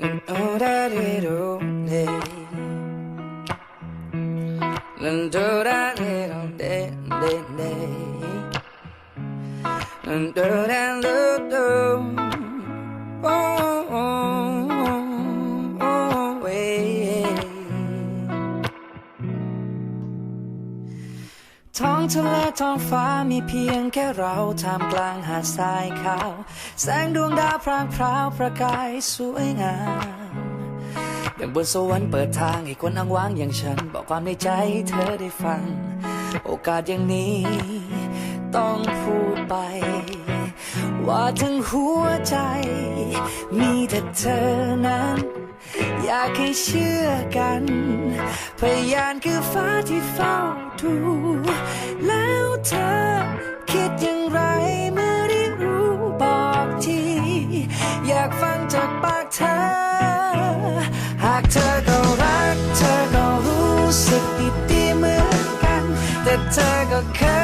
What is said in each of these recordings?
오라리로 네넌 도라리로 네네네 넌 도라리로 ท้องทะเลท้องฟ้ามีเพียงแค่เราท่ามกลางหาดทรายขาว แสงดวงดาวพรางพราวประกายสวยงามย่างบนสวรรค์เปิดทางให้คนอ้างว้างอย่างฉัน บอกความในใจใเธอได้ฟัง โอกาสอย่างนี้ ต้องพูดไป ว่าทั้งหัวใจ มีแต่เธอนั้น อยากให้เชื่อกัน พยานคือฟ้าที่เฝ้าดูแล้วเธอคิดอย่างไรเมื่อได้รู้บอกที อยากฟังจากปากเธอ หากเธอก็รัก เธอก็รู้สึกดีๆเหมือนกัน แต่เธอก็เขินอาย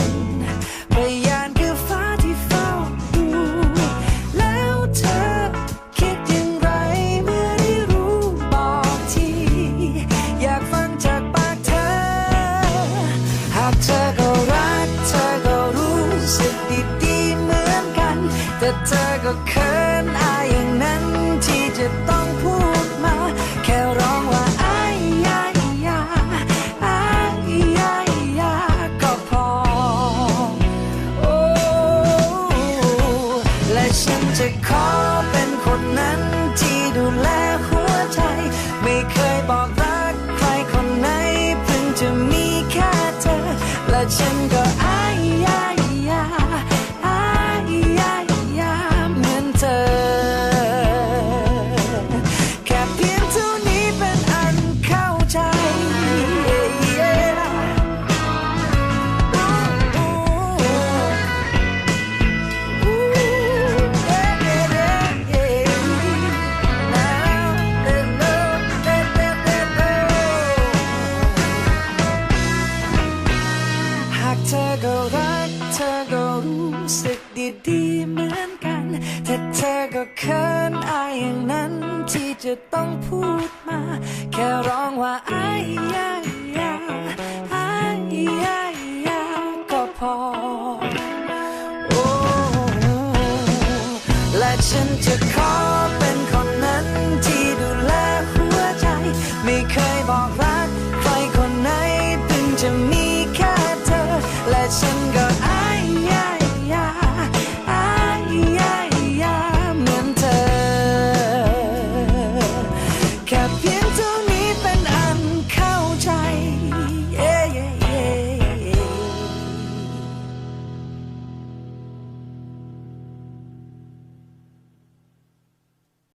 แต่เธอก็เขินอายอย่างนั้นที่จะต้องพูดมา แค่ร้องว่าอายยายาอายยายาก็พอ โอ้และฉันจะขอเป็นคนนั้นที่ดูแลหัวใจ ไม่เคยบอกรักใครคนไหนเพิ่งจะมีแค่เธอ และฉันก็ ดีเหมือนกันแต่เธอก็เขินอายอย่างนั้นที่จะต้องพูดมา แค่ร้องว่าอายยายาอายยายาก็พอ โอ้และฉันจะขอเป็น